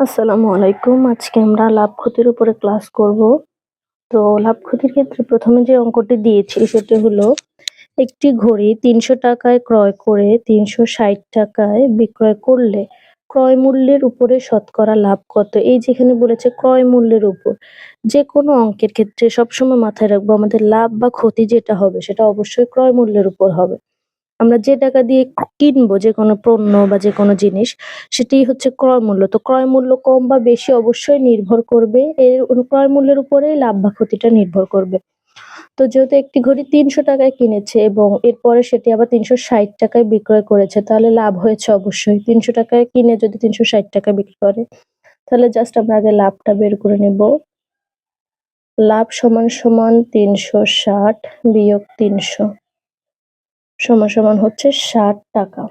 আসসালামু আলাইকুম। আজকে আমরা লাভ ক্ষতির উপরে ক্লাস করব। তো লাভ ক্ষতির ক্ষেত্রে প্রথমে যে অঙ্কটি দিয়েছি সেটি হলো, একটি ঘড়ি তিনশো টাকায় ক্রয় করে তিনশো ষাট টাকায় বিক্রয় করলে ক্রয় মূল্যের উপরে শতকরা লাভ কত? এই যেখানে বলেছে ক্রয় মূল্যের উপর। যে কোনো অঙ্কের ক্ষেত্রে সবসময় মাথায় রাখব, আমাদের লাভ বা ক্ষতি যেটা হবে সেটা অবশ্যই ক্রয় মূল্যের উপর হবে। আমরা যে টাকা দিয়ে কিনবো যে কোনো পণ্য বা যে কোনো জিনিস, সেটি হচ্ছে ক্রয় মূল্য। তো ক্রয় মূল্য কম বা বেশি অবশ্যই নির্ভর করবে, এর ক্রয় মূল্যের উপরেই লাভ বা ক্ষতিটা নির্ভর করবে। তো যেহেতু একটি ঘড়ি তিনশো টাকায় কিনেছে এবং এরপরে সেটি আবার তিনশো ষাট টাকায় বিক্রয় করেছে, তাহলে লাভ হয়েছে অবশ্যই। তিনশো টাকায় কিনে যদি তিনশো ষাট টাকায় বিক্রি করে, তাহলে জাস্ট আমরা আগে লাভটা বের করে নেব। লাভ সমান সমান তিনশো ষাট বিয়োগ তিনশো। সমান সমান হচ্ছে ষাট টাকা।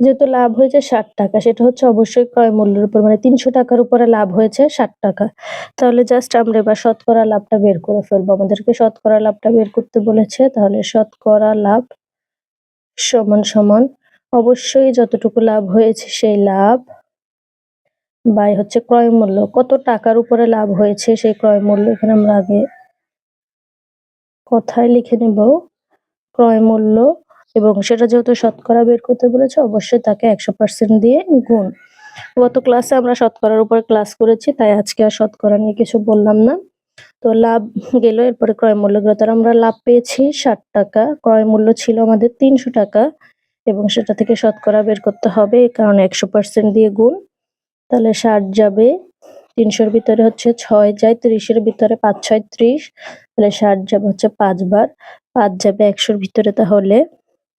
যেহেতু লাভ হয়েছে ষাট টাকা, সেটা হচ্ছে অবশ্যই ক্রয় মূল্যের উপর মানে তিনশো টাকার উপরে লাভ হয়েছে ষাট টাকা। তাহলে জাস্ট আমরা এবার শতকরা লাভটা বের করে ফেলব। আমাদেরকে শতকরা লাভটা বের করতে বলেছে, তাহলে শতকরা লাভ সমান সমান অবশ্যই যতটুকু লাভ হয়েছে সেই লাভ বাই হচ্ছে ক্রয় মূল্য। কত টাকার উপরে লাভ হয়েছে সেই ক্রয় মূল্য এখানে আমরা আগে কথায় লিখে নেব। ক্রয় মূল্য এবং সেটা যেহেতু শতকরা বের করতে বলেছে, অবশ্যই তাকে একশো পার্সেন্ট দিয়ে গুণ। গত ক্লাসে আমরা শতকরার উপর ক্লাস করেছি, তাই আজকে আর শতকরা নিয়ে কিছু বললাম না। তো লাভ গেল, এরপরে ক্রয় মূল্য গেল তার আমরা লাভ পেয়েছি ষাট টাকা। ক্রয় মূল্য ছিল আমাদের তিনশো টাকা এবং সেটা থেকে শতকরা বের করতে হবে কারণ একশো পার্সেন্ট দিয়ে গুণ। তাহলে ষাট যাবে তিনশোর ভিতরে হচ্ছে ছয় যায়, ত্রিশের ভিতরে পাঁচ, ছয়, ত্রিশ। তাহলে ষাট যাবে হচ্ছে পাঁচবার। পাঁচ যাবে একশোর ভিতরে তাহলে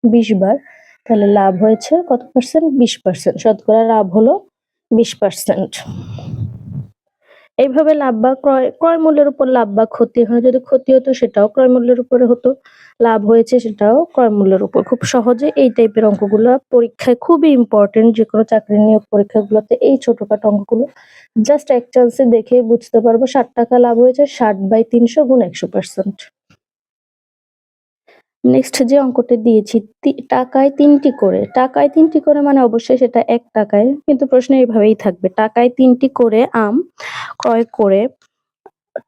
বিশ বার তাহলে লাভ হয়েছে কত পার্সেন্ট বিশ পার্সেন্ট শতকরা লাভ হলো বিশ পার্সেন্ট এইভাবে লাভ বা ক্রয় ক্রয় মূল্যের উপর লাভ বা ক্ষতি হয়। যদি ক্ষতি হতো, সেটাও ক্রয় মূল্যের উপরে হতো। লাভ হয়েছে, সেটাও ক্রয় মূল্যের উপর। খুব সহজে এই টাইপের অঙ্কগুলো পরীক্ষায় খুবই ইম্পর্টেন্ট যে কোনো চাকরি নিয়োগ পরীক্ষাগুলোতে এই ছোটখাটো অঙ্কগুলো। জাস্ট এক চান্সে দেখে বুঝতে পারব ষাট টাকা লাভ হয়েছে, ষাট বাই তিনশো গুণ একশো পার্সেন্ট নেক্সট যে অঙ্কটা দিয়েছি টাকায় তিনটি করে। টাকায় তিনটি করে মানে অবশ্যই সেটা এক টাকায়, কিন্তু প্রশ্ন এইভাবেই থাকবে। টাকায় তিনটি করে আম ক্রয় করে,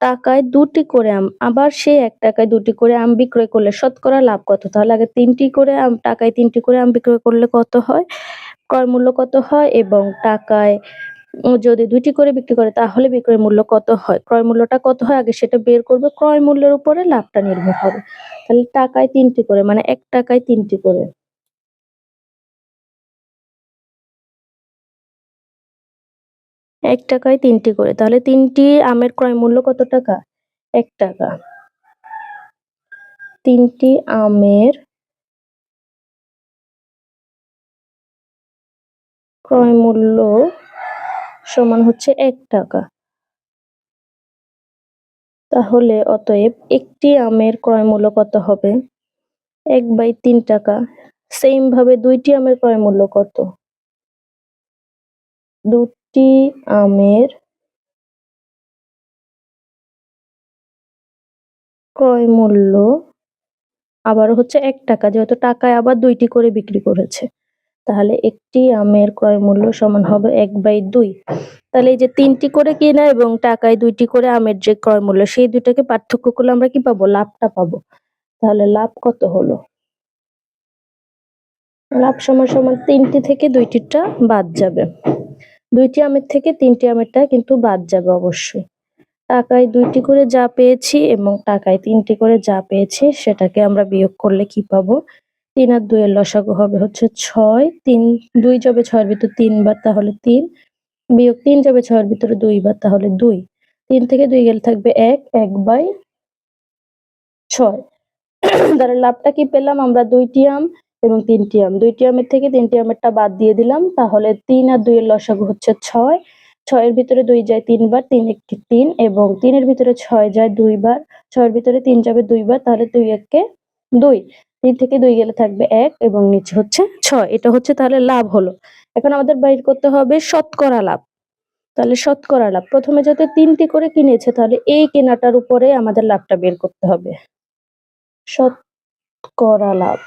টাকায় দুটি করে আম, আবার সে এক টাকায় দুটি করে আম বিক্রয় করলে শতকরা লাভ কত? তাহলে আগে তিনটি করে আম, টাকায় তিনটি করে আম বিক্রয় করলে কত হয়? ক্রয় মূল্য কত হয়? এবং টাকায় যদি দুইটি করে বিক্রি করে, তাহলে বিক্রয় মূল্য কত হয়? ক্রয় মূল্যটা কত হয়? আগে সেটা বের করবে। ক্রয় মূল্যের উপরে লাভটা নির্ভর হবে। তাহলে টাকায় তিনটি করে মানে এক টাকায় তিনটি করে। এক টাকায় তিনটি করে, তাহলে তিনটি আমের ক্রয় মূল্য কত টাকা? এক টাকা। তিনটি আমের ক্রয় মূল্য সমান হচ্ছে এক টাকা। তাহলে অতএব একটি আমের ক্রয় মূল্য কত হবে? এক বাই তিন টাকা। সেম ভাবে দুইটি আমের ক্রয় মূল্য কত? দুটি আমের ক্রয় মূল্য আবার হচ্ছে এক টাকা, যেহেতু টাকায় আবার দুইটি করে বিক্রি করেছে। তাহলে একটি আমের ক্রয় মূল্য সমান হবে এক বাই দুই। তাহলে এই যে তিনটি করে কেনা এবং টাকায় দুইটি করে আমের যে ক্রয় মূল্য, সেই দুইটাকে পার্থক্য করলে আমরা কি পাবো? লাভটা পাবো। তাহলে লাভ কত হলো? লাভ সমান সমান তিনটি থেকে দুইটিটা বাদ যাবে। দুইটি আমের থেকে তিনটি আমেরটা কিন্তু বাদ যাবে অবশ্যই। টাকায় দুইটি করে যা পেয়েছি এবং টাকায় তিনটি করে যা পেয়েছি, সেটাকে আমরা বিয়োগ করলে কি পাবো? তিন আর দুইয়ের লসাগু হবে হচ্ছে ছয়। তিন, দুই যাবে ছয়ের ভিতর তিনবার তাহলে তিন। বিয়োগ তিন যাবে ছয়ের ভিতরে দুইবার তাহলে দুই। তিন থেকে দুই গেলে থাকবে এক এক বাই ছয়। তাহলে লাভটা কি পেলাম? আমরা দুইটি আম এবং তিনটি আম। দুইটি আমের থেকে তিনটি আমেরটা বাদ দিয়ে দিলাম। তাহলে তিন আর দুইয়ের লসাগু হচ্ছে ছয়। ছয়ের ভিতরে দুই যায় তিনবার তিন একটি তিন এবং তিনের ভিতরে ছয় যায় দুইবার ছয়ের ভিতরে তিন যাবে দুইবার তাহলে দুই এককে দুই। তিন থেকে দুই গেলে থাকবে এক এবং নিচে হচ্ছে ছয়। এটা হচ্ছে তাহলে লাভ হলো। এখন আমাদের বাইর করতে হবে শতকরা লাভ। তাহলে শতকরা লাভ। প্রথমে যাতে তিনটি করে কিনেছে, তাহলে এই কেনাটার উপরে আমাদের লাভটা বের করতে হবে। শতকরা লাভ।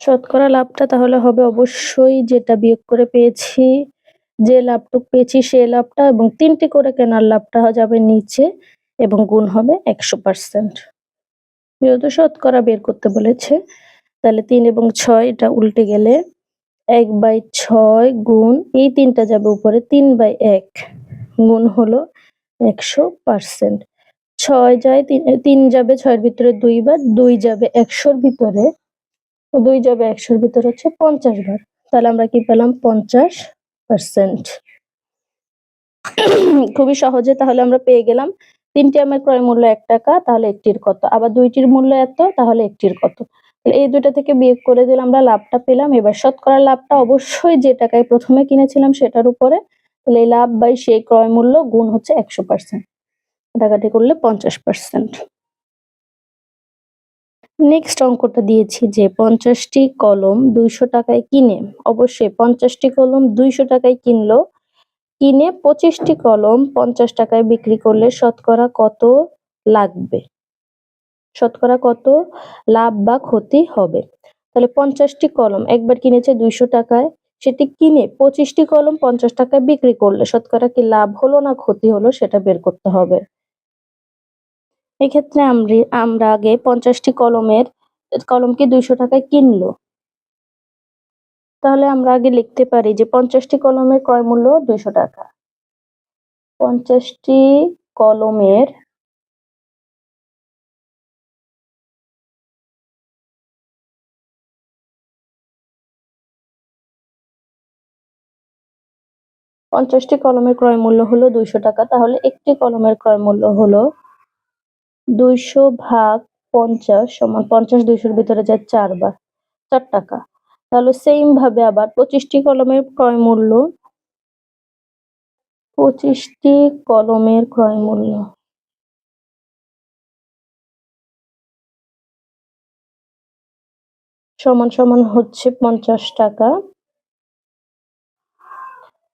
শতকরা লাভটা তাহলে হবে অবশ্যই যেটা বিয়োগ করে পেয়েছি, যে লাভটুক পেয়েছি সে লাভটা এবং তিনটি করে কেনার লাভটা যাবে নিচে। এবং গুণ হবে একশো পার্সেন্ট যেহেতু শতকরা বের করতে বলেছে। তাহলে তিন এবং ছয়, এটা উল্টে গেলে এক বাই ছয় গুণ, এই তিনটা যাবে উপরে তিন বাই এক, গুণ হলো একশো পার্সেন্ট ছয় যায় তিন যাবে ছয়ের ভিতরে দুই বার, দুই যাবে একশোর ভিতরে, দুই যাবে একশোর ভিতরে হচ্ছে পঞ্চাশ বার। তাহলে আমরা কি পেলাম? পঞ্চাশ পার্সেন্ট খুবই সহজে তাহলে আমরা পেয়ে গেলাম। তিনটি আমের ক্রয় মূল্য এক টাকা, তাহলে একটির কত? আবার দুইটির মূল্য এত, তাহলে একটির কত? এই দুটা থেকে বিয়োগ করে দিলে আমরা লাভটা পেলাম। এবার শতকরা লাভটা অবশ্যই যে টাকায় প্রথমে কিনেছিলাম সেটার উপরে, তাহলে এই লাভ বাই সেই ক্রয় মূল্য গুণ হচ্ছে একশো পার্সেন্ট। টাকাটি করলে পঞ্চাশ পার্সেন্ট। নেক্সট অঙ্কটা দিয়েছি যে পঞ্চাশটি কলম দুইশো টাকায় কিনে, অবশ্যই পঞ্চাশটি কলম দুইশো টাকায় কিনলো কিনে পঁচিশটি কলম পঞ্চাশ টাকায় বিক্রি করলে শতকরা কত লাগবে? শতকরা কত লাভ বা ক্ষতি হবে? তাহলে পঞ্চাশটি কলম একবার কিনেছে দুইশো টাকায়, সেটি কিনে পঁচিশটি কলম পঞ্চাশ টাকায় বিক্রি করলে শতকরা কি লাভ হলো না ক্ষতি হলো সেটা বের করতে হবে। এক্ষেত্রে আমরা আমরা আগে পঞ্চাশটি কলমের কলমকে দুইশো টাকায় কিনলো? তাহলে আমরা আগে লিখতে পারি যে পঞ্চাশটি কলমের ক্রয় মূল্য দুইশো টাকা। পঞ্চাশটি কলমের পঞ্চাশটি কলমের ক্রয় মূল্য হলো দুইশো টাকা, তাহলে একটি কলমের ক্রয় মূল্য হলো দুইশো ভাগ পঞ্চাশ সমান পঞ্চাশ দুইশোর ভিতরে যায় চারবার চার টাকা। তাহলে সেম ভাবে আবার পঁচিশটি কলমের ক্রয় মূল্য। পঁচিশটি কলমের ক্রয় মূল্য। সমান সমান হচ্ছে পঞ্চাশ টাকা।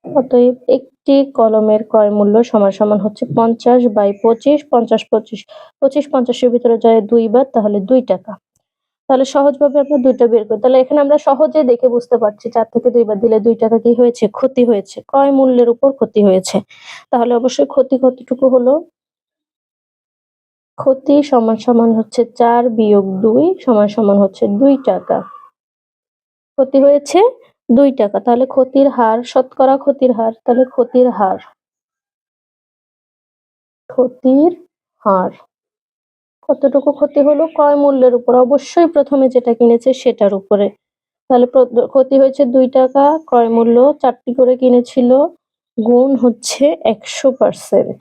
অতএব একটি কলমের ক্রয় মূল্য সমান সমান হচ্ছে পঞ্চাশ বাই পঁচিশ, পঞ্চাশ পঁচিশ। পঁচিশ পঞ্চাশের ভিতরে যায় দুইবার তাহলে দুই টাকা। তাহলে সহজভাবে আমরা দুইটা বের করি তাহলে এখানে আমরা সহজে দেখে বুঝতে পারছি চার থেকে দুইবার দিলে দুই টাকা কি হয়েছে? ক্ষতি হয়েছে। ক্রয় মূল্যের উপর ক্ষতি হয়েছে। তাহলে অবশ্যই ক্ষতি কতটুকু হলো? ক্ষতি সমান সমান হচ্ছে চার বিয়োগ দুই সমান সমান হচ্ছে দুই টাকা। ক্ষতি হয়েছে দুই টাকা। তাহলে ক্ষতির হার, শতকরা ক্ষতির হার, তাহলে ক্ষতির হার। ক্ষতির হার। কতটুকু ক্ষতি হলো? ক্রয় মূল্যের উপর। অবশ্যই প্রথমে যেটা কিনেছে সেটার উপরে। তাহলে ক্ষতি হয়েছে দুই টাকা, ক্রয় মূল্য চারটি করে কিনেছিল, গুণ হচ্ছে একশো পার্সেন্ট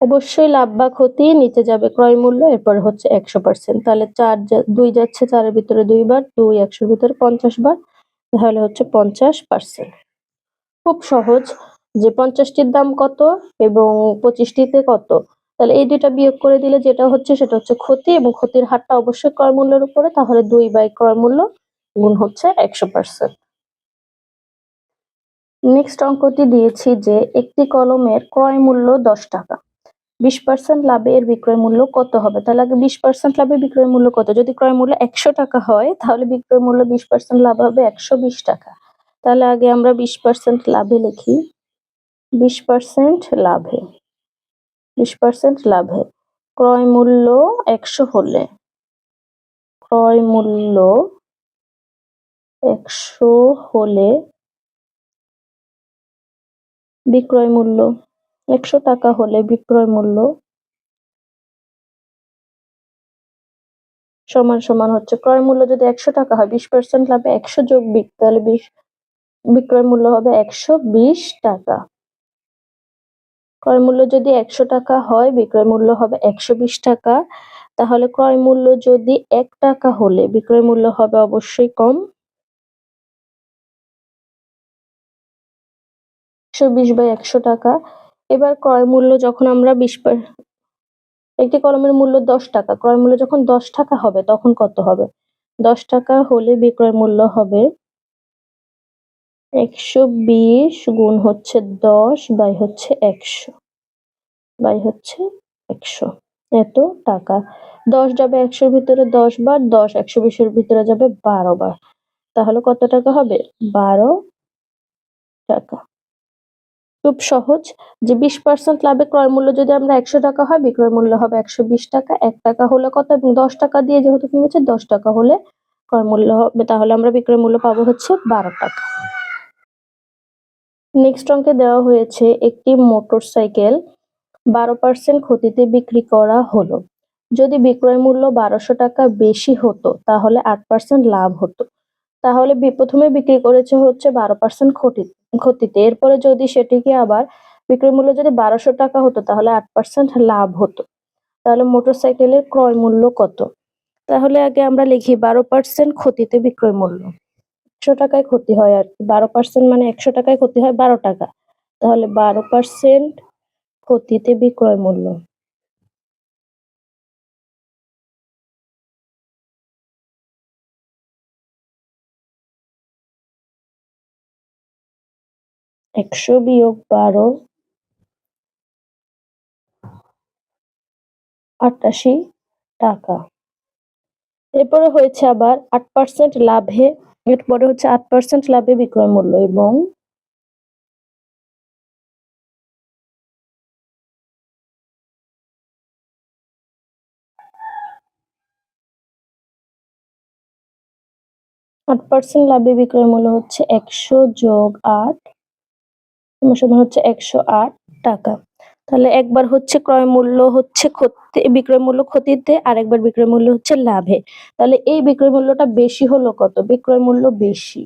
অবশ্যই লাভ বা ক্ষতি, নিচে যাবে ক্রয় মূল্য, এরপরে হচ্ছে একশো পার্সেন্ট তাহলে চার দুই যাচ্ছে চারের ভিতরে দুইবার, দুই একশোর ভিতরে পঞ্চাশ বার তাহলে হচ্ছে পঞ্চাশ পার্সেন্ট খুব সহজ। যে পঞ্চাশটির দাম কত এবং পঁচিশটিতে কত? তাহলে এই দুইটা বিয়োগ করে দিলে যেটা হচ্ছে সেটা হচ্ছে ক্ষতি এবং ক্ষতির হারটা অবশ্যই ক্রয় মূল্যের উপরে, তাহলে দুই বাই ক্রয় মূল্য গুণ হচ্ছে একশো পার্সেন্ট নেক্সট অঙ্কটি দিয়েছি যে একটি কলমের ক্রয় মূল্য দশ টাকা। বিশ পার্সেন্ট লাভে এর বিক্রয় মূল্য কত হবে? তাহলে আগে বিশ পার্সেন্ট লাভে বিক্রয় মূল্য কত? যদি ক্রয় মূল্য একশো টাকা হয়, তাহলে বিক্রয় মূল্য বিশ পার্সেন্ট লাভ হবে একশো বিশ টাকা। তাহলে আগে আমরা বিশ পার্সেন্ট লাভে লিখি। বিশ পার্সেন্ট লাভে। বিশ পার্সেন্ট লাভে। ক্রয় মূল্য একশো হলে। ক্রয় মূল্য একশো হলে বিক্রয় মূল্য একশো টাকা হলে বিক্রয় মূল্য সমান সমান হচ্ছে। ক্রয় মূল্য যদি একশো টাকা হয় বিশ পার্সেন্ট লাভে একশো যোগ বিক তাহলে বিশ বিক্রয় মূল্য হবে একশো বিশ টাকা। ক্রয় মূল্য যদি একশো টাকা হয়, বিক্রয় মূল্য হবে একশো বিশ টাকা। তাহলে ক্রয় মূল্য যদি এক টাকা হলে, বিক্রয় মূল্য হবে অবশ্যই কম। একশো বিশ বাই একশো টাকা। এবার ক্রয় মূল্য যখন আমরা বিশ একটি কলমের মূল্য দশ টাকা, ক্রয় মূল্য যখন দশ টাকা হবে, তখন কত হবে? দশ টাকা হলে বিক্রয় মূল্য হবে একশো বিশ গুণ হচ্ছে দশ বাই হচ্ছে একশো। বাই হচ্ছে একশো। এত টাকা। দশ যাবে একশোর ভিতরে দশ বার, দশ একশো বিশের ভিতরে যাবে বারো বার। তাহলে কত টাকা হবে? বারো টাকা। খুব সহজ। যে বিশ পার্সেন্ট লাভে ক্রয় মূল্য যদি আমরা একশো টাকা হয়, বিক্রয় মূল্য হবে একশো বিশ টাকা। এক টাকা হলে কত? এবং দশ টাকা দিয়ে যেহেতু কিনেছে, দশ টাকা হলে ক্রয় মূল্য হবে। তাহলে আমরা বিক্রয় মূল্য পাবো হচ্ছে বারো টাকা। নেক্সট অঙ্কে দেওয়া হয়েছে একটি মোটরসাইকেল বারো পার্সেন্ট ক্ষতিতে বিক্রি করা হলো। যদি বিক্রয় মূল্য বারোশো টাকা বেশি হতো, তাহলে আট পার্সেন্ট লাভ হতো। তাহলে প্রথমে বিক্রি করেছে হচ্ছে বারো পার্সেন্ট ক্ষতি ক্ষতিতে। এরপরে যদি সেটিকে আবার বিক্রয় মূল্য যদি বারোশো টাকা হতো, তাহলে আট পার্সেন্ট লাভ হতো। তাহলে মোটরসাইকেলের ক্রয় মূল্য কত? তাহলে আগে আমরা লিখি বারো পার্সেন্ট ক্ষতিতে বিক্রয় মূল্য। একশো টাকায় ক্ষতি হয় আর কি। বারো পার্সেন্ট মানে একশো টাকায় ক্ষতি হয় বারো টাকা। তাহলে বারো পার্সেন্ট ক্ষতিতে বিক্রয় মূল্য। একশো বিয়োগ বারো আটাশি টাকা। এরপরে হয়েছে আবার আট পার্সেন্ট লাভে এরপরে হচ্ছে আট পার্সেন্ট লাভে বিক্রয় মূল্য এবং আট পার্সেন্ট লাভে বিক্রয় মূল্য হচ্ছে একশো যোগ আট, সমান হচ্ছে একশো আট টাকা। তাহলে একবার হচ্ছে ক্রয় মূল্য হচ্ছে ক্ষতি, বিক্রয় মূল্য ক্ষতিতে আর একবার বিক্রয় মূল্য হচ্ছে লাভে। তাহলে এই বিক্রয় মূল্যটা বেশি হলো কত? বিক্রয় মূল্য বেশি।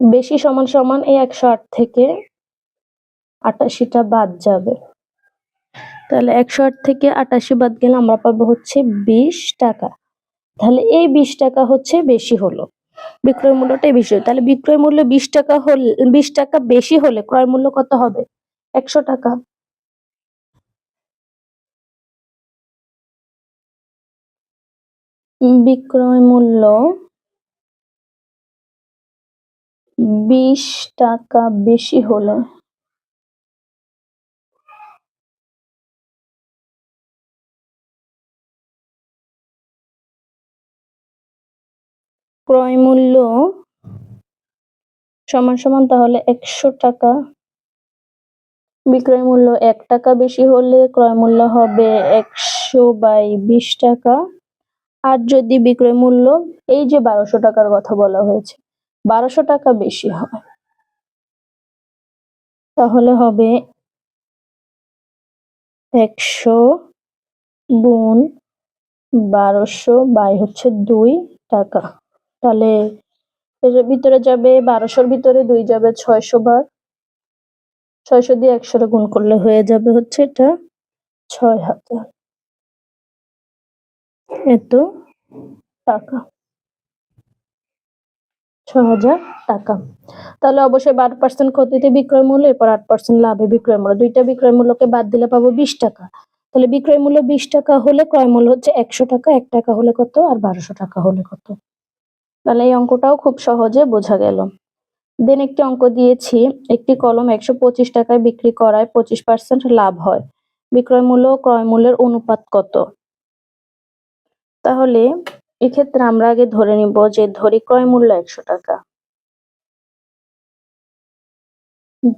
বেশি সমান সমান এই একশো আট থেকে আটাশিটা বাদ যাবে। তাহলে একশো আট থেকে আটাশি বাদ গেলে আমরা পাবো হচ্ছে বিশ টাকা। তাহলে এই বিশ টাকা হচ্ছে বেশি হলো। বিক্রয় মূল্যটাই বেশি হলো তাহলে বিক্রয় মূল্য বিশ টাকা হলে, বিশ টাকা বেশি হলে ক্রয় মূল্য কত হবে? একশো টাকা। বিক্রয় মূল্য বিশ টাকা বেশি হলে ক্রয় মূল্য সমান সমান তাহলে একশো টাকা। বিক্রয় মূল্য এক টাকা বেশি হলে ক্রয় মূল্য হবে একশো বাই বিশ টাকা। আর যদি বিক্রয় মূল্য এই যে বারোশো টাকার কথা বলা হয়েছে, বারোশো টাকা বেশি হয়, তাহলে হবে একশো গুণ বারোশো বাই হচ্ছে দুই টাকা। তাহলে এর ভিতরে যাবে বারোশোর ভিতরে দুই যাবে ছয়শো বার। ছয়শো দিয়ে একশোটা গুণ করলে হয়ে যাবে হচ্ছে এটা ছয় হাজার। এত টাকা। ছয় হাজার টাকা। তাহলে অবশ্যই বারো পার্সেন্ট ক্ষতিতে বিক্রয় মূল্য, এরপর আট পার্সেন্ট লাভে বিক্রয় মূল্য। দুইটা বিক্রয় মূল্যকে বাদ দিলে পাবো বিশ টাকা। তাহলে বিক্রয় মূল্য বিশ টাকা হলে ক্রয় মূল্য হচ্ছে একশো টাকা, এক টাকা হলে কত? আর বারোশো টাকা হলে কত? তাহলে এই অঙ্কটাও খুব সহজে বোঝা গেল। দেন একটি অঙ্ক দিয়েছি, একটি কলম একশো পঁচিশ টাকায় বিক্রি করায় পঁচিশ পার্সেন্ট লাভ হয়। বিক্রয় মূল্য ক্রয় মূল্যের অনুপাত কত? তাহলে এক্ষেত্রে আমরা আগে ধরে নিব যে ধরি ক্রয় মূল্য একশো টাকা।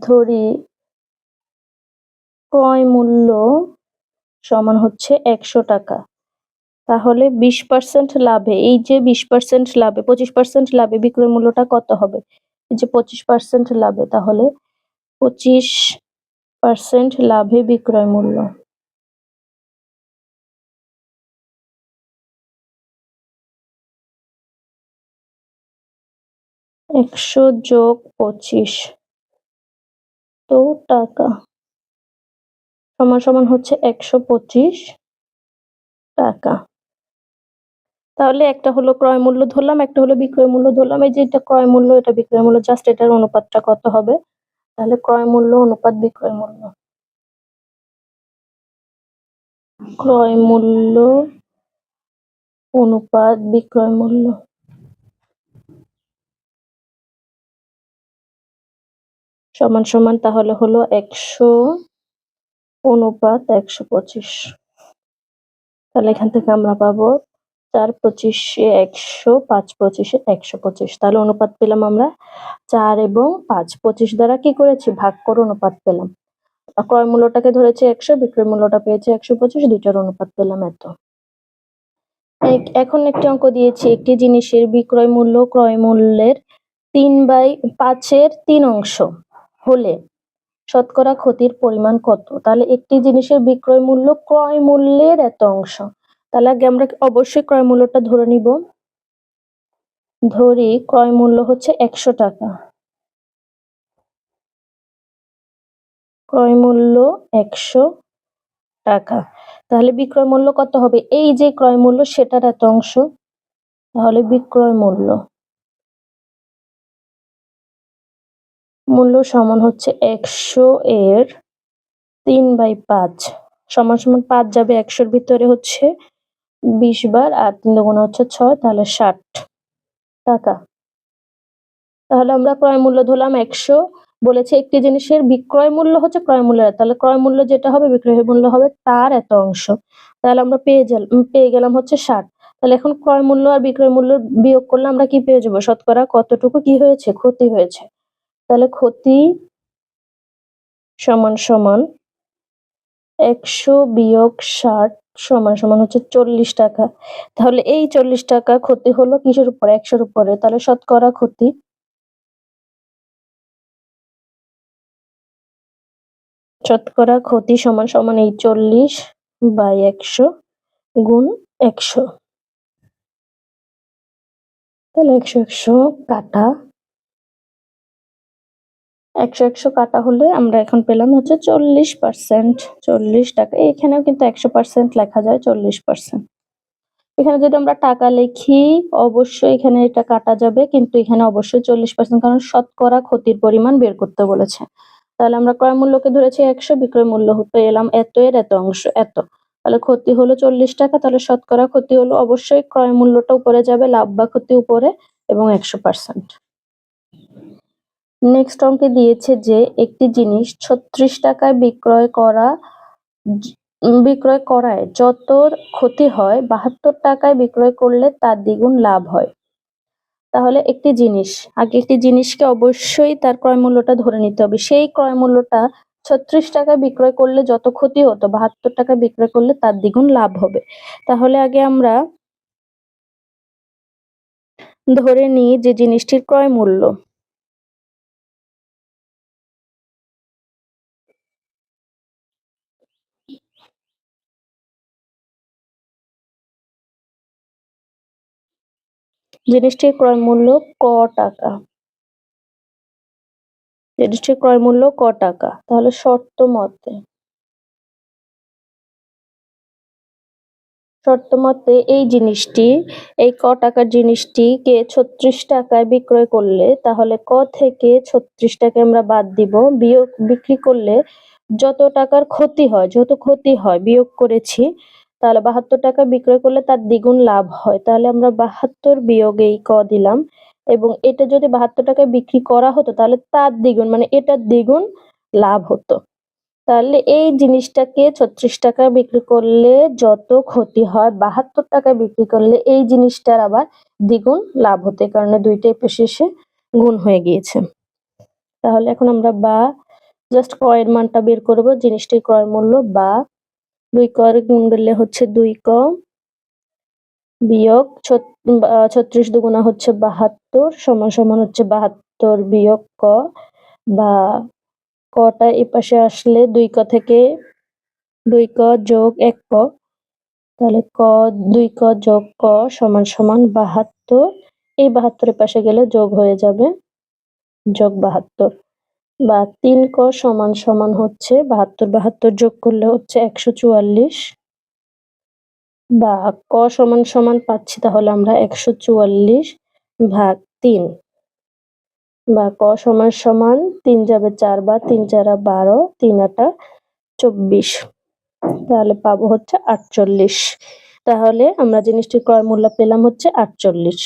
ধরি ক্রয় মূল্য সমান হচ্ছে একশো টাকা। তাহলে বিশ পার্সেন্ট লাভে, এই যে বিশ পার্সেন্ট লাভে, পঁচিশ পার্সেন্ট লাভে বিক্রয় মূল্যটা কত হবে? এই যে পঁচিশ পার্সেন্ট লাভে, তাহলে পঁচিশ পার্সেন্ট লাভে বিক্রয় মূল্য। একশো যোগ পঁচিশ, তো টাকা। সমান সমান হচ্ছে একশো পঁচিশ টাকা। তাহলে একটা হলো ক্রয় মূল্য ধরলাম, একটা হলো বিক্রয় মূল্য ধরলাম। এই যে এটা ক্রয় মূল্য, এটা বিক্রয় মূল্য জাস্ট এটার অনুপাতটা কত হবে? তাহলে ক্রয় মূল্য, অনুপাত, বিক্রয় মূল্য। ক্রয় মূল্য, অনুপাত, বিক্রয় মূল্য। সমান সমান তাহলে হলো একশো, অনুপাত একশো পঁচিশ। তাহলে এখান থেকে আমরা পাবো চার পঁচিশে একশো, পাঁচ পঁচিশে একশো পঁচিশ। তাহলে অনুপাত পেলাম আমরা চার এবং পাঁচ। পঁচিশ দ্বারা কি করেছি? ভাগ করে অনুপাত পেলাম। ক্রয় মূল্যটাকে ধরেছে একশো, বিক্রয় মূল্যটা পেয়েছে একশো পঁচিশ, দুইটার অনুপাত পেলাম এত। এখন একটি অঙ্ক দিয়েছি। একটি জিনিসের বিক্রয় মূল্য ক্রয় মূল্যের তিন বাই পাঁচের তিন অংশ হলে শতকরা ক্ষতির পরিমাণ কত? তাহলে একটি জিনিসের বিক্রয় মূল্য ক্রয় মূল্যের এত অংশ। তাহলে আগে আমরা অবশ্যই ক্রয় মূল্যটা ধরে নিব। ধরি ক্রয় মূল্য হচ্ছে একশো টাকা। ক্রয় মূল্য একশো টাকা। তাহলে বিক্রয় মূল্য কত হবে? এই যে ক্রয় মূল্য, সেটার এত অংশ। তাহলে বিক্রয় মূল্য। মূল্য সমান হচ্ছে একশো এর তিন বাই পাঁচ। সমান সমান পাঁচ যাবে একশোর ভিতরে হচ্ছে বিশ বার আর তিন দুগুণ হচ্ছে ছয় তাহলে ষাট টাকা। তাহলে আমরা ক্রয় মূল্য ধরলাম একশো। বলেছে একটি জিনিসের বিক্রয় মূল্য হচ্ছে ক্রয় মূল্যের এত। তাহলে ক্রয় মূল্য যেটা হবে বিক্রয় মূল্য হবে তার এত অংশ। তাহলে আমরা পেয়ে উম, পেয়ে গেলাম হচ্ছে ষাট। তাহলে এখন ক্রয় মূল্য আর বিক্রয় মূল্য বিয়োগ করলে আমরা কি পেয়ে যাব? শতকরা কতটুকু কি হয়েছে? ক্ষতি হয়েছে। তাহলে ক্ষতি সমান সমান একশো বিয়োগ ষাট সমান সমান হচ্ছে চল্লিশ টাকা। তাহলে এই চল্লিশ টাকা ক্ষতি হলো কিসের উপরে? একশোর উপরে। তাহলে শতকরা ক্ষতি? শতকরা ক্ষতি সমান সমান এই চল্লিশ বাই একশো গুণ একশো। তাহলে একশো একশো কাটা একশো একশো কাটা হলে আমরা এখন পেলাম হচ্ছে চল্লিশ পার্সেন্ট। চল্লিশ টাকা। এখানেও কিন্তু একশো পার্সেন্ট লেখা যায় চল্লিশ পার্সেন্ট। এখানে যদি আমরা টাকা লিখি, অবশ্যই এখানে এটা কাটা যাবে, কিন্তু এখানে অবশ্যই চল্লিশ পার্সেন্ট, কারণ শতকরা ক্ষতির পরিমাণ বের করতে বলেছে। তাহলে আমরা ক্রয় মূল্যকে ধরেছি একশো, বিক্রয় মূল্য এলাম এত, এর এত অংশ, এত। তাহলে ক্ষতি হলো চল্লিশ টাকা, তাহলে শতকরা ক্ষতি হলো অবশ্যই ক্রয় মূল্যটা উপরে যাবে, লাভ বা ক্ষতি উপরে, এবং একশো পার্সেন্ট। নেক্সট অঙ্কে দিয়েছে যে একটি জিনিস ছত্রিশ টাকায় বিক্রয় করা, বিক্রয় করায় যত ক্ষতি হয় বাহাত্তর টাকায় বিক্রয় করলে তার দ্বিগুণ লাভ হয়। তাহলে একটি জিনিস, আগে একটি জিনিসকে অবশ্যই তার ক্রয় মূল্যটা ধরে নিতে হবে। সেই ক্রয় মূল্যটা ছত্রিশ টাকায় বিক্রয় করলে যত ক্ষতি হতো, বাহাত্তর টাকায় বিক্রয় করলে তার দ্বিগুণ লাভ হবে। তাহলে আগে আমরা ধরে নিই যে জিনিসটির ক্রয় মূল্য। জিনিসটির ক্রয় মূল্য ক টাকা। জিনিসটির ক্রয় মূল্য ক টাকা। তাহলে শর্ত মতে শর্ত মতে এই জিনিসটি, এই ক টাকার জিনিসটিকে ছত্রিশ টাকায় বিক্রয় করলে, তাহলে ক থেকে ছত্রিশ টাকা আমরা বাদ দিব। বিয়োগ বিক্রি করলে যত টাকার ক্ষতি হয়, যত ক্ষতি হয়, বিয়োগ করেছি তাহলে বাহাত্তর টাকা বিক্রয় করলে তার দ্বিগুণ লাভ হয়। তাহলে আমরা বাহাত্তর বিয়োগ এই ক দিলাম এবং এটা যদি বাহাত্তর টাকায় বিক্রি করা হতো তাহলে তার দ্বিগুণ মানে এটার দ্বিগুণ লাভ হতো। তাহলে এই জিনিসটাকে ছত্রিশ টাকায় বিক্রি করলে যত ক্ষতি হয়, বাহাত্তর টাকায় বিক্রি করলে এই জিনিসটার আবার দ্বিগুণ লাভ হতে। কারণে দুইটাই শেষে গুণ হয়ে গিয়েছে। তাহলে এখন আমরা বা জাস্ট ক্রয়ের মানটা বের করব। জিনিসটির ক্রয় মূল্য বা দুই কর গুণ করলে হচ্ছে দুই ক বিয়োগ ছত্রিশ দুগুণা হচ্ছে বাহাত্তর সমান সমান হচ্ছে বাহাত্তর বিয়োগ ক বা কটা এই পাশে আসলে দুই ক থেকে দুই ক যোগ এক ক, তাহলে ক দুই ক যোগ ক সমান সমান বাহাত্তর, এই বাহাত্তরের পাশে গেলে যোগ হয়ে যাবে যোগ বাহাত্তর। বা তিন ক সমান সমান হচ্ছে বাহাত্তর বাহাত্তর যোগ করলে হচ্ছে একশো চুয়াল্লিশ। বা ক সমান সমান পাচ্ছি তাহলে আমরা একশো চুয়াল্লিশ ভাগ তিন। বা ক সমান সমান তিন যাবে চার বার তিন চারা বারো, তিন আটা চব্বিশ। তাহলে পাবো হচ্ছে আটচল্লিশ। তাহলে আমরা জিনিসটির ক্রয় মূল্য পেলাম হচ্ছে আটচল্লিশ।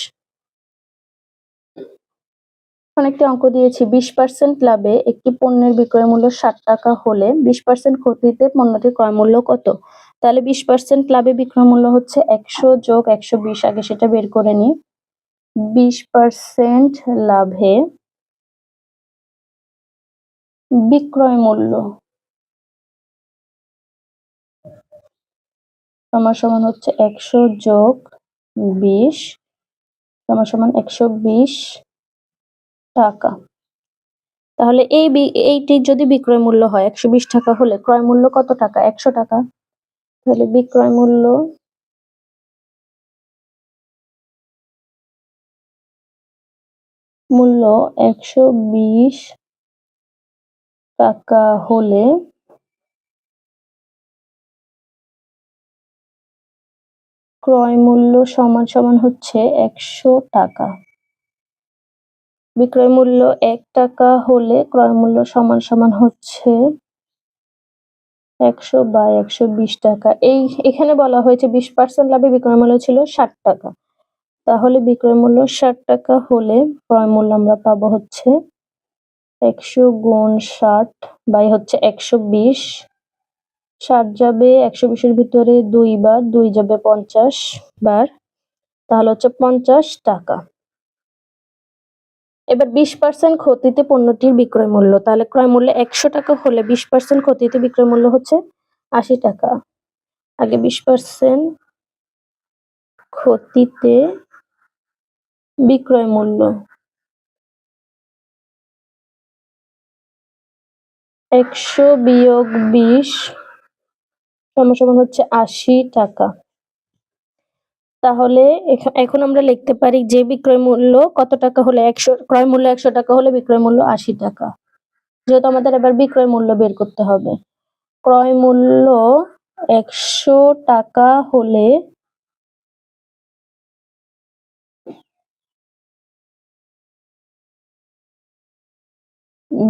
এখন একটি অঙ্ক দিয়েছি। বিশ পার্সেন্ট লাভে একটি পণ্যের বিক্রয় মূল্য ষাট টাকা হলে বিশ পার্সেন্ট ক্ষতিতে পণ্যটির ক্রয় মূল্য কত? তাহলে বিশ পার্সেন্ট লাভে বিক্রয় মূল্য হচ্ছে একশো যোগ একশো বিশ। আগে সেটা বের করে নিই। বিশ পার্সেন্ট লাভে বিক্রয় মূল্য সমান সমান হচ্ছে একশো যোগ বিশ সমান সমান একশো বিশ টাকা। তাহলে এই এইটির যদি বিক্রয় মূল্য হয়, একশো বিশ টাকা হলে ক্রয় মূল্য কত টাকা? একশো টাকা। তাহলে বিক্রয় মূল্য মূল্য একশো বিশ টাকা হলে ক্রয় মূল্য সমান সমান হচ্ছে একশো টাকা। বিক্রয় মূল্য এক টাকা হলে ক্রয় মূল্য সমান সমান হচ্ছে একশো বাই একশো বিশ টাকা। এই, এখানে বলা হয়েছে বিশ পার্সেন্ট লাভে বিক্রয় মূল্য ছিল ষাট টাকা। তাহলে বিক্রয় মূল্য ষাট টাকা হলে ক্রয় মূল্য আমরা পাবো হচ্ছে একশো গুণ ষাট বাই হচ্ছে একশো বিশ। ষাট যাবে একশো বিশের ভিতরে দুই বার, দুই যাবে পঞ্চাশ বার। তাহলে হচ্ছে পঞ্চাশ টাকা। এবার বিশ পার্সেন্ট ক্ষতিতে পণ্যটির বিক্রয় মূল্য। তাহলে ক্রয় মূল্য একশো টাকা হলে বিশ পার্সেন্ট ক্ষতিতে বিক্রয় মূল্য হচ্ছে আশি টাকা। আগে বিশ পার্সেন্ট ক্ষতিতে বিক্রয় মূল্য। একশো বিয়োগ বিশ সমান হচ্ছে আশি টাকা। তাহলে এখা- এখন আমরা লিখতে পারি যে বিক্রয় মূল্য কত টাকা হলে একশো, ক্রয় মূল্য একশো টাকা হলে বিক্রয় মূল্য আশি টাকা। যেহেতু আমাদের এবার বিক্রয় মূল্য বের করতে হবে। ক্রয় মূল্য একশো টাকা হলে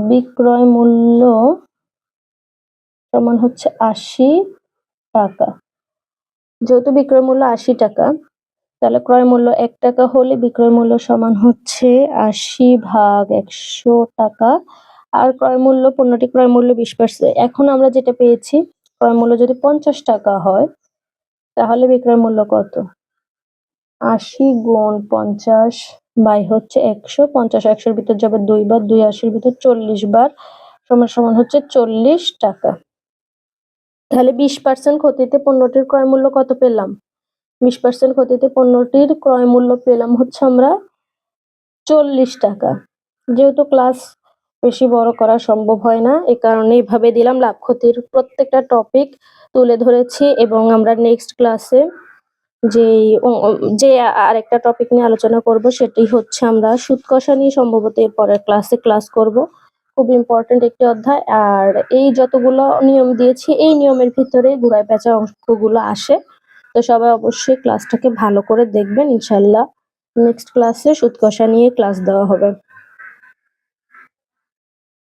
বিক্রয় মূল্য সমান হচ্ছে আশি টাকা। যেহেতু বিক্রয় মূল্য আশি টাকা, তাহলে ক্রয় মূল্য এক টাকা হলে বিক্রয় মূল্য সমান হচ্ছে আশি ভাগ একশো টাকা। আর ক্রয় মূল্য, পণ্যটি ক্রয় মূল্য বিশ পার্সেন্ট। এখন আমরা যেটা পেয়েছি, ক্রয় মূল্য যদি পঞ্চাশ টাকা হয়, তাহলে বিক্রয় মূল্য কত? আশি গুণ পঞ্চাশ বাই হচ্ছে একশো। পঞ্চাশ একশোর ভিতর যাবে দুই বার, দুই আশির ভিতর চল্লিশ বার সমান সমান হচ্ছে চল্লিশ টাকা। তাহলে বিশ পার্সেন্ট ক্ষতিতে পণ্যটির ক্রয় মূল্য কত পেলাম? বিশ পার্সেন্ট ক্ষতিতে পণ্যটির ক্রয় মূল্য পেলাম হচ্ছে আমরা চল্লিশ টাকা। যেহেতু ক্লাস বেশি বড় করা সম্ভব হয় না এই কারণে এইভাবে দিলাম লাভ ক্ষতির প্রত্যেকটা টপিক তুলে ধরেছি এবং আমরা নেক্সট ক্লাসে ও- যে আরেকটা টপিক নিয়ে আলোচনা করব সেটি হচ্ছে আমরা সুদ কষা নিয়ে সম্ভবত এর পরের ক্লাসে ক্লাস করব। খুব ইম্পর্টেন্ট একটি অধ্যায়। আর এই যতগুলো নিয়ম দিয়েছি, এই নিয়মের ভিতরে ঘুরায় পেঁচা অঙ্কগুলো আসে। তো সবাই অবশ্যই ক্লাসটাকে ভালো করে দেখবেন। ইনশাল্লাহ নেক্সট ক্লাসে সুদ কষা নিয়ে ক্লাস দেওয়া হবে।